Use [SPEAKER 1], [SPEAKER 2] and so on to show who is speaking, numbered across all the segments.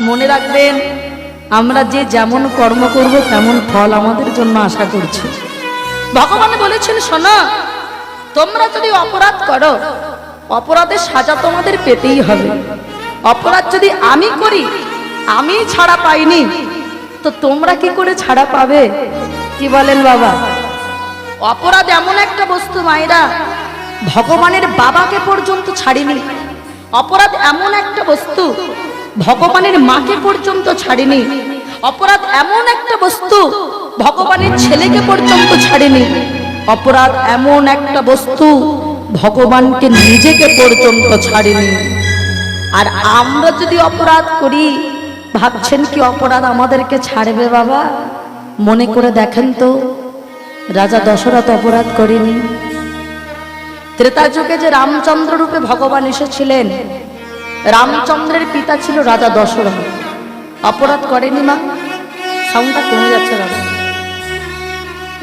[SPEAKER 1] মনে রাখবেন, আমরা যে যেমন কর্ম করব, তেমন ফল আমাদের জন্য আশা করছি। ভগবান বলেছেন, শোনা, তোমরা যদি অপরাধ করো, অপরাধের সাজা তোমাদের পেতেই হবে। অপরাধ যদি আমি করি, আমি ছাড়া পাইনি, তো তোমরা কি করে ছাড়া পাবে? কি বলেন বাবা? অপরাধ এমন একটা বস্তু মায়েরা, ভগবানের বাবাকে পর্যন্ত ছাড়িনি। অপরাধ এমন একটা বস্তু ভগবানের মাকে পর্যন্ত ছাড়েনি। অপরাধ এমন একটা বস্তু, ভগবানের ছেলেকে পর্যন্ত ছাড়েনি। অপরাধ এমন একটা বস্তু, ভগবানকে নিজেকে পর্যন্ত ছাড়েনি। আর আমরা যদি অপরাধ করি, ভাবছেন কি অপরাধ আমাদেরকে ছাড়বে বাবা? মনে করে দেখেন তো, রাজা দশরথ অপরাধ করেনি। ত্রেতা যুগে যে রামচন্দ্র রূপে ভগবান এসেছিলেন রামচন্দ্রের পিতা ছিল রাজা দশরথ। অপরাধ করেনি মা। সাউন্ডটা কমে যাচ্ছে দাদা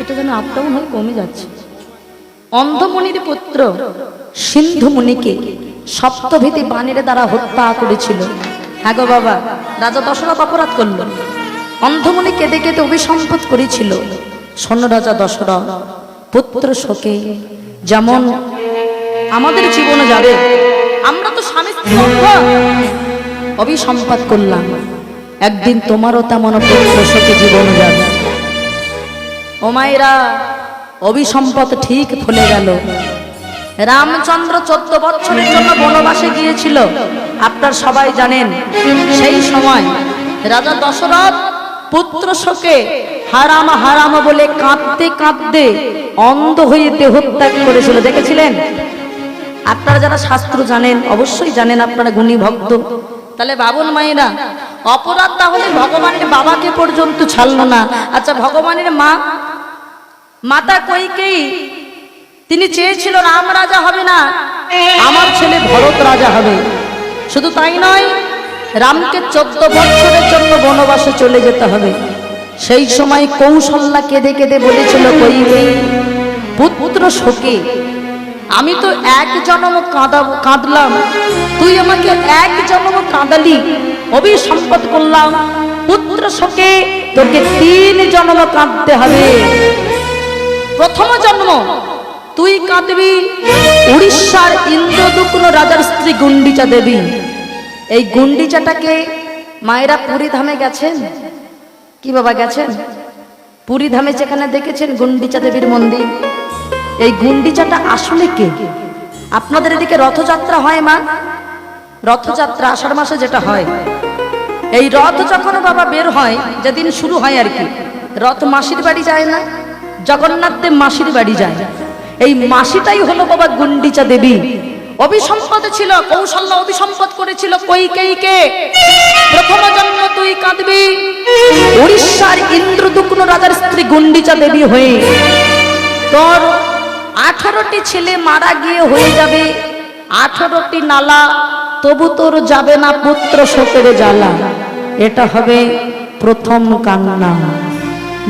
[SPEAKER 1] এটা যেন আপ ডাউন হয়ে কমে যাচ্ছে। অন্ধমণির পুত্র সিন্ধুমণিকে সপ্তভীতি বাণীর দ্বারা হত্যা করেছিল। হ্যাঁ গো বাবা, রাজা দশরথ অপরাধ করল। অন্ধমণি কেঁদে কেঁদে অভিসম্পদ করেছিল। স্বর্ণ রাজা দশরথ, পুত্র শোকে যেমন আমাদের জীবনে যাবে আমরা তো স্বামী স্ত্রী। অভিসম্পাদ করলাম। একদিন তোমারও তেমন পুত্র শোকে জীবন যাবে। ও মায়েরা অভিসম্পদ ঠিক ফলে গেল। রামচন্দ্র চোদ্দ বছরের জন্য বনবাসে গিয়েছিল। আপনার সবাই জানেন, সেই সময় রাজা দশরথ পুত্র শোকে হারাম হারাম বলে কাঁদতে কাঁদতে অন্ধ হয়ে দেহত্যাগ করেছিল। দেখেছিলেন? আপনারা যারা শাস্ত্র জানেন, অবশ্যই জানেন আপনারা গুণী ভক্ত। তাহলে বাবুন মায়েরা, অপরাধ তাহলে ভগবানের বাবাকে পর্যন্ত ছাড়লো না। আচ্ছা ভগবানের মা, মাতা কইকেই তিনি চেয়েছিল, রাম রাজা হবে না, আমার ছেলে ভরত রাজা হবে। শুধু তাই নয়, রামকে চোদ্দ বছরের জন্য বনবাসে চলে যেতে হবে। সেই সময় কৌশল্যা কেঁদে কেঁদে বলেছিল কইকে পুত্র শোকে আমি তো এক জন্ম কাঁদা, কাঁদলাম। তুই আমাকে এক জন্ম কাঁদালি। অভিসম্পদ করলাম। পুত্র শোকে তোকে তিন জন্ম কাঁদতে হবে। প্রথম জন্ম, তুই কাঁদবি। উড়িষ্যার ইন্দ্রদুগ্ন রাজার স্ত্রী গুন্ডিচা দেবী। এই গুন্ডিচাটাকে মায়েরা পুরী ধামে গেছেন? কি বাবা গেছেন? পুরী ধামে যেখানে দেখেছেন গুন্ডিচা দেবীর মন্দির। এই গুন্ডিচাটা আসলে কে? আপনাদের এদিকে রথযাত্রা হয়, মা। রথযাত্রা আষাঢ় মাসে যেটা হয়। এই রথ যখন বাবা বের হয়, যেদিন শুরু হয় আর কি, রথ মাসির বাড়ি যায় না জগন্নাথ দেব মাসির বাড়ি যায়। এই মাসিটাই হলো বাবা গুন্ডিচা দেবী। অভিসম্পদ ছিল, কৌশল্য অভিসম্পদ করেছিল কৈকেয়ীকে প্রথম জন্ম তুই কাঁদবি। উড়িষ্যার ইন্দ্রদুগ্ন রাজার স্ত্রী গুন্ডিচা দেবী হয়ে তোর আঠারোটি ছেলে মারা গিয়ে হয়ে যাবে। আঠারোটি নালা, তবু তোর যাবে না পুত্র শোকের জ্বালা। এটা হবে প্রথম কান্না।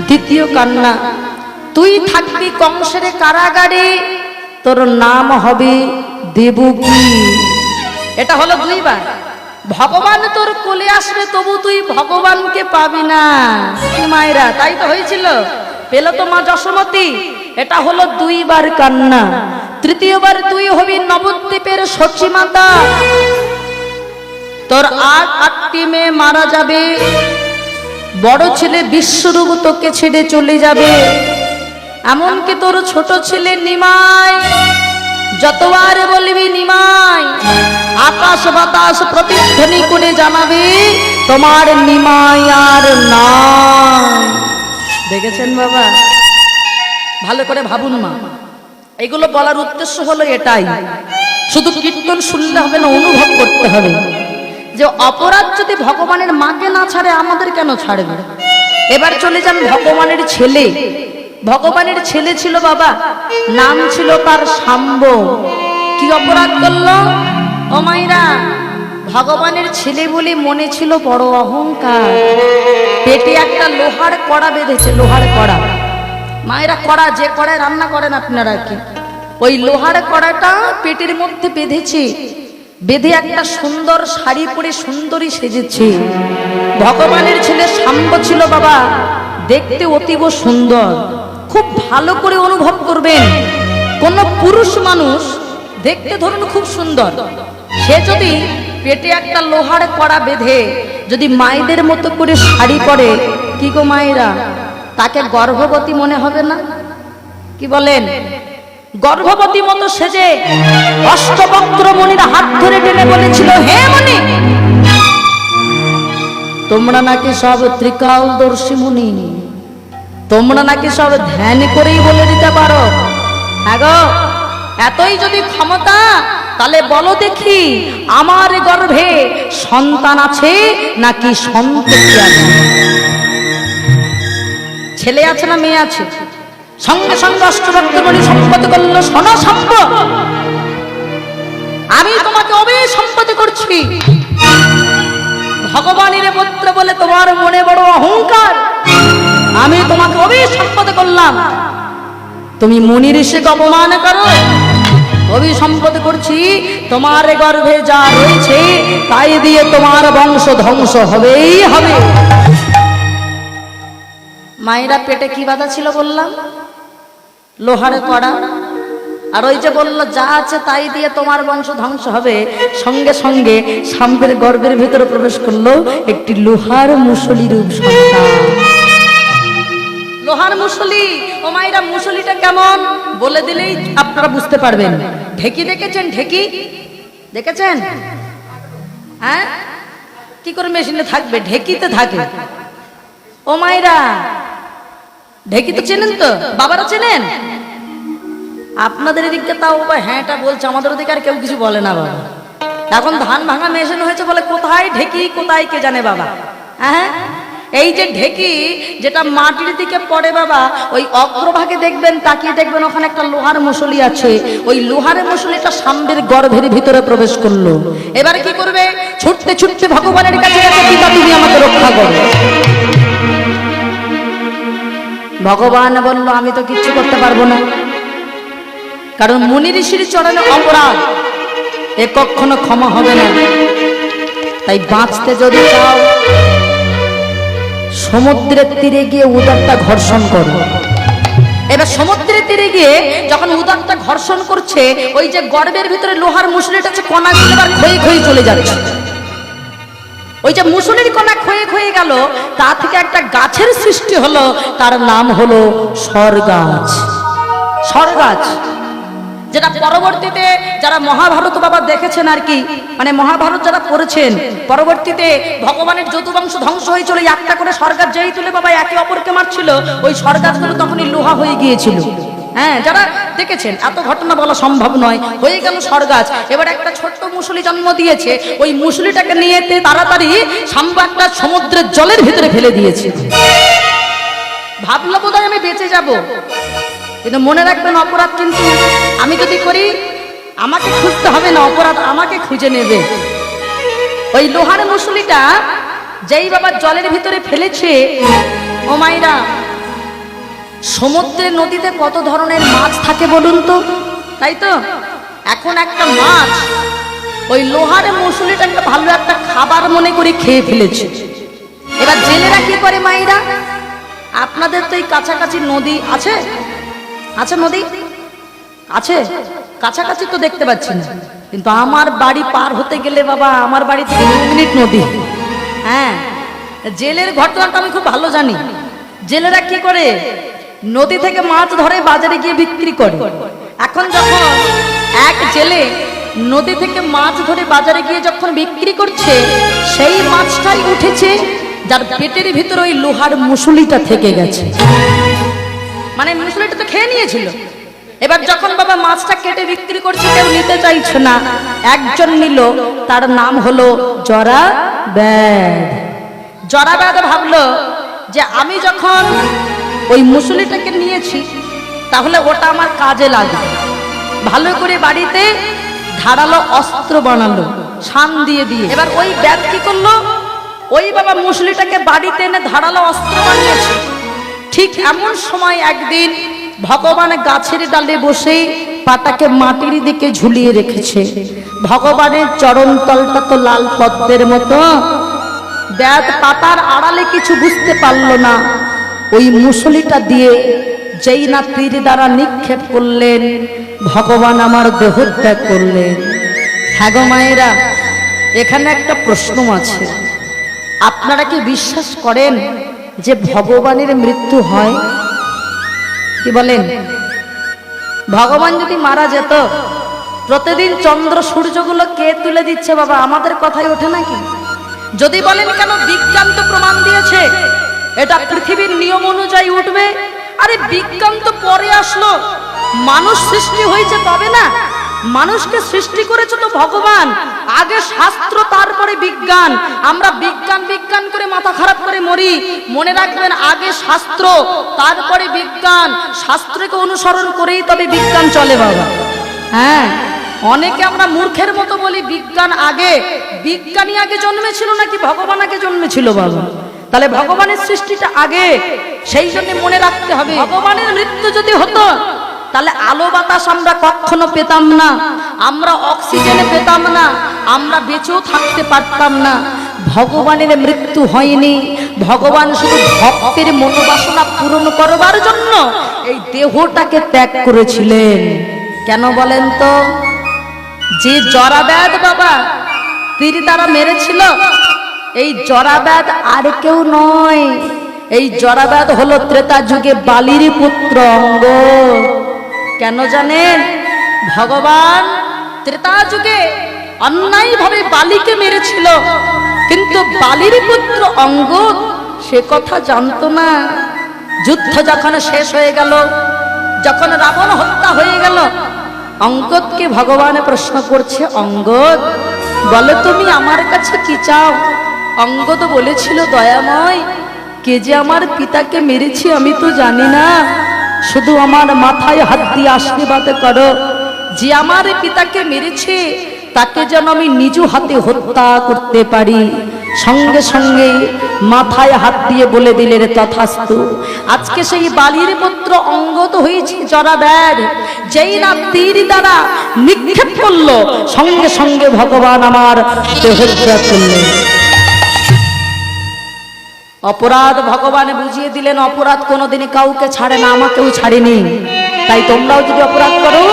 [SPEAKER 1] দ্বিতীয় কান্না, তুই থাকবি কংসের কারাগারে, তোর নাম হবে দেবকী। এটা হলো দুইবার। ভগবান তোর কোলে আসবে, তবু তুই ভগবানকে পাবি না। মায়েরা, তাই তো হয়েছিল? পেল তো মা যশোমতী? এটা হলো দুইবার কান্না। তৃতীয়বার তুই হবি নবদ্বীপের সচী মাতা। তোর আট আটটি মেয়ে মারা যাবে। বড় ছেলে বিশ্বরূপ তোকে ছেড়ে চলে যাবে। এমনকি তোর ছোট ছেলে নিমাই, যতবার বলবি নিমাই, আকাশ বাতাস প্রতিধ্বনি করে জানাবি, তোমার নিমাই আর না দেখেছেন বাবা? ভালো করে ভাবুন মা। এগুলো বলার উদ্দেশ্য হলো এটাই। শুধু কীর্তন শুনলে হবে না, অনুভব করতে হবে। যে অপরাধ যদি ভগবানের মাকে না ছাড়ে, আমাদের কেন ছাড়বে? এবার চলে যান ভগবানের ছেলে। ভগবানের ছেলে ছিল বাবা, নাম ছিল তার সাম্ব কি অপরাধ করল? ও মাইরা ভগবানের ছেলে বলে মনে ছিল বড় অহংকার। পেটে একটা লোহার কড়া বেঁধেছে, লোহার কড়া। মায়েরা কড়া যে কড়ায় রান্না করেন আপনারা কি? ওই লোহার কড়াটা পেটের মধ্যে বেঁধেছে। বেঁধে একটা সুন্দর শাড়ি পরে সুন্দরী সেজেছে। ভগবানের ছেলে সাম্ব ছিল, বাবা। দেখতে অতীব সুন্দর। খুব ভালো করে অনুভব করবেন। কোন পুরুষ মানুষ দেখতে ধরুন খুব সুন্দর। সে যদি পেটে একটা লোহার কড়া বেঁধে যদি মায়েদের মতো করে শাড়ি পরে, কি গো মায়েরা? তাকে গর্ভবতী মনে হবে না? কি বলেন? গর্ভবতী মতো সেজে অষ্টবক্র মনির হাত ধরে টেনে বলেছিল, হে মনি তোমরা নাকি সব ত্রিকালদর্শী মুনি তোমরা নাকি সব ধ্যান করেই বলে দিতে পারো? হ্যাঁ এতই যদি ক্ষমতা তাহলে বলো দেখি, আমার গর্ভে সন্তান আছে নাকি সন্ততি আছে? ছেলে আছে না মেয়ে আছে? সঙ্গে সঙ্গে অষ্টভক্তমণি সম্পদ করল সন সম্পদ। আমি তোমাকে অবে সম্পত্তি করছি। ভগবানের পুত্র বলে তোমার মনে বড় অহংকার। আমি তোমাকে অবে সম্পদ করলাম। তুমি মনি ঋষিকে অপমান করো। অভি সম্পদ করছি, তোমার গর্ভে যা রয়েছে, তাই দিয়ে তোমার বংশ ধ্বংস হবেই হবে। মায়েরা পেটে কি বাধা ছিল বললাম? লোহারে কড়া। আর ওই যে বলল, যা আছে তাই দিয়ে তোমার বংশ ধ্বংস হবে। সঙ্গে সঙ্গে সাম্বের গর্ভের ভিতরে প্রবেশ করল একটি লোহার মুসলি রূপ সন্তান। লোহার মুসলি, ও মায়েরা মুসলিটা কেমন? বলে দিলেই আপনারা বুঝতে পারবেন। ঢেকি দেখেছেন ঢেকি? দেখেছেন? হ্যাঁ? কি করে মেশিনে থাকবে? ঢেকিতে থাকে। ও মায়েরা, ঢেকি তো চেনেন তো? বাবারা চেনেন? আপনাদের এদিকে তাও বা হ্যাঁটা বলছে, আমাদের ওদিকে আর কেউ কিছু বলে না বাবা। এখন ধান ভাঙা মেশিন হয়েছে বলে কোথায় ঢেকি, কোথায় কে জানে বাবা? হ্যাঁ? এই যে ঢেকি যেটা মাটির দিকে পড়ে বাবা, ওই অগ্রভাগে দেখবেন, তাকিয়ে দেখবেন ওখানে একটা লোহার মুসলি আছে। ওই লোহার মুসলিটা সাম্বের গর্ভের ভিতরে প্রবেশ করল। এবার কি করবে? ছুটতে ছুটতে ভগবানের কাছে তুমি আমাকে রক্ষা করো। ভগবান বলল, আমি তো কিচ্ছু করতে পারব না। কারণ মুনি ঋষির চরণে অপরাধ। এ কখনো ক্ষমা হবে না। তাই বাঁচতে যদি চাও সমুদ্রের তীরে গিয়ে উদারটা ঘর্ষণ করো। এবার সমুদ্রের তীরে গিয়ে যখন উদারটা ঘর্ষণ করছে, ওই যে গর্বের ভিতরে লোহার মুসলিটা হচ্ছে কণাগুলো এবার ক্ষয়ে ক্ষয়ে চলে যাচ্ছে। ওই যে মুসলির কণা ক্ষয়ে ক্ষয়ে গেল, তা থেকে একটা গাছের সৃষ্টি হলো, তার নাম হলো সরগাছ সরগাছ যেটা পরবর্তীতে যারা মহাভারত বাবা দেখেছেন আর কি মানে মহাভারত যারা পড়েছেন পরবর্তীতে ভগবানের যদুবংশ ধ্বংস হয়েছিল একটা করে সরকার যেই তুলে বাবা একে অপরকে মারছিল, ওই সরকারগুলো তখনই লোহা হয়ে গিয়েছিল। হ্যাঁ যারা দেখেছেন, এত ঘটনা বলা সম্ভব নয়, হয়ে গেল সরগাছ এবার একটা ছোট্ট মুসলি জন্ম দিয়েছে, ওই মুসলিটাকে নিয়ে তাড়াতাড়ি সাম্বা একটা সমুদ্রের জলের ভিতরে ফেলে দিয়েছে। ভাবলো বোধহয় আমি বেঁচে যাব। কিন্তু মনে রাখবেন, অপরাধ কিন্তু আমি যদি করি, আমাকে খুঁজতে হবে না, অপরাধ আমাকে খুঁজে নেবে। ওই লোহার মুসলিটা যেই বাবা জলের ভিতরে ফেলেছে, ও মাইরা, সমুদ্রের নদীতে কত ধরনের মাছ থাকে বলুন তো? তাই তো? এখন একটা মাছ ওই লোহার মুসলিটাকে ভালো একটা খাবার মনে করে খেয়ে ফেলেছে। এবার জেলেরা কি করে মাইরা? আপনাদের তো এই কাছাকাছি নদী আছে? আছে নদী? আছে। কাছাকাছি তো দেখতে পাচ্ছি না। কিন্তু আমার বাড়ি পার হতে গেলে বাবা, আমার বাড়ি থেকে দু মিনিট নদী। হ্যাঁ জেলের ঘটনাটা আমি খুব ভালো জানি। জেলেরা কি করে? নদী থেকে মাছ ধরে বাজারে গিয়ে বিক্রি করে। এখন যখন এক জেলে নদী থেকে মাছ ধরে বাজারে গিয়ে যখন বিক্রি করছে, সেই মাছটাই উঠেছে, যার পেটের ভিতরে ওই লোহার মুসুলিটা থেকে গেছে। মানে মুসলিটা তো খেয়ে নিয়েছিল। এবার যখন বাবা মাছটা কেটে বিক্রি করছে, কেউ নিতে চাইছে না। একজন নিল, তার নাম হলো জরা ব্যাদ জরা ব্যাদ ভাবলো যে আমি যখন ওই মুসলিটাকে নিয়েছি, তাহলে ওটা আমার কাজে লাগবে। ভালো করে বাড়িতে ধারালো অস্ত্র বানালো, শান দিয়ে দিয়ে। এবার ওই ব্যাদ কি করল? ওই বাবা মুসলিটাকে বাড়িতে এনে ধারালো অস্ত্র বানিয়েছে। ঠিক এমন সময় একদিন ভগবান গাছের ডালে বসে পাতাকে মাটির দিকে ঝুলিয়ে রেখেছে। ভগবানের চরণতলটা তো লাল পদ্মের মতো। ব্যাদ পাতার আড়ালে কিছু বুঝতে পারল না। ওই মুসলিটা দিয়ে যেই না তীর দ্বারা নিক্ষেপ করলেন, ভগবান আমার দেহ ত্যাগ করলেন। হ্যাঁ মায়েরা, এখানে একটা প্রশ্ন আছে। আপনারা কি বিশ্বাস করেন যে ভগবানের মৃত্যু হয়, কি বলেন? ভগবান যদি মারা যেত, প্রতিদিন চন্দ্র সূর্যগুলো কে তুলে দিচ্ছে বাবা? আমাদের কথাই ওঠে নাকি যদি বলেন কেন বিজ্ঞান তো প্রমাণ দিয়েছে, এটা পৃথিবীর নিয়ম অনুযায়ী উঠবে। আরে বিজ্ঞান তো পরে আসলো, মানুষ সৃষ্টি হয়েছে তবে না। মানুষকে সৃষ্টি করেছে তো ভগবান। আগে শাস্ত্র, তারপরে বিজ্ঞান। আমরা বিজ্ঞান বিজ্ঞান করে মাথা খারাপ করে মরি। মনে রাখবেন, আগে শাস্ত্র, তারপরে বিজ্ঞান। শাস্ত্রকে অনুসরণ করেই তবে বিজ্ঞান চলে বাবা। হ্যাঁ অনেকে আমরা মূর্খের মতো বলি বিজ্ঞান আগে। বিজ্ঞানী আগে জন্মেছিল নাকি ভগবান আগে জন্মেছিল বাবা? তাহলে ভগবানের সৃষ্টিটা আগে। সেই জন্য মনে রাখতে হবে, ভগবানের মৃত্যু যদি হতো তাহলে আলো বাতাস আমরা কখনো পেতাম না। আমরা অক্সিজেনে পেতাম না। আমরা বেঁচেও থাকতে পারতাম না। ভগবানের মৃত্যু হয়নি। ভগবান শুধু ভক্তের মনোবাসনা পূরণ করবার জন্য এই দেহটাকে ত্যাগ করেছিলেন। কেন বলেন তো? যে জরা জরাব্যাদ বাবা তীর তারা মেরেছিল, এই জরা জরাব্যাদ আর কেউ নয়। এই জরা জরাব্যাদ হলো ত্রেতা যুগে বালির পুত্র অঙ্গ। কেন জানেন? ভগবান ত্রেতা যুগে অন্যায়ভাবে বালিকে মেরেছিল, কিন্তু বালির পুত্র অঙ্গ সে কথা জানতো না। যুদ্ধ যখন শেষ হয়ে গেল, যখন রাবণ হত্যা হয়ে গেল অঙ্গদকে ভগবান প্রশ্ন করছে অঙ্গদ বলে তুমি আমার কাছে কি চাও? অঙ্গদ বলেছিল, দয়াময়, কে যে আমার পিতাকে মেরেছি আমি তো জানি না। শুধু আমার মাথায় হাত দিয়ে আশীর্বাদ করো। যে আমার পিতাকে মেরেছে, তাকে যেন আমি নিজ হাতে হত্যা করতে পারি। সঙ্গে সঙ্গে মাথায় হাত দিয়ে বলে দিলেন তথাস্তু, আজকে সেই বালির পুত্র অঙ্গত হয়েছে জরাব্যাড যেই না তীর দ্বারা নিক্ষেপ করল, সঙ্গে সঙ্গে ভগবান আমার দেহত্যাগ করলেন। অপরাধ ভগবান বুঝিয়ে দিলেন, অপরাধ কোনোদিনই কাউকে ছাড়ে না, আমাকেও ছাড়েনি। তাই তোমরাও যদি অপরাধ করো,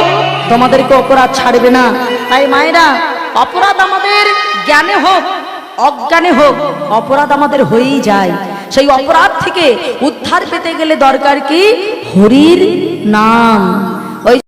[SPEAKER 1] তোমাদেরকে অপরাধ ছাড়বে না। তাই মায়েরা, অপরাধ আমাদের জ্ঞানে হোক, অজ্ঞানে হোক, অপরাধ আমাদের হয়েই যায়। সেই অপরাধ থেকে উদ্ধার পেতে গেলে দরকার কি? হরির নাম।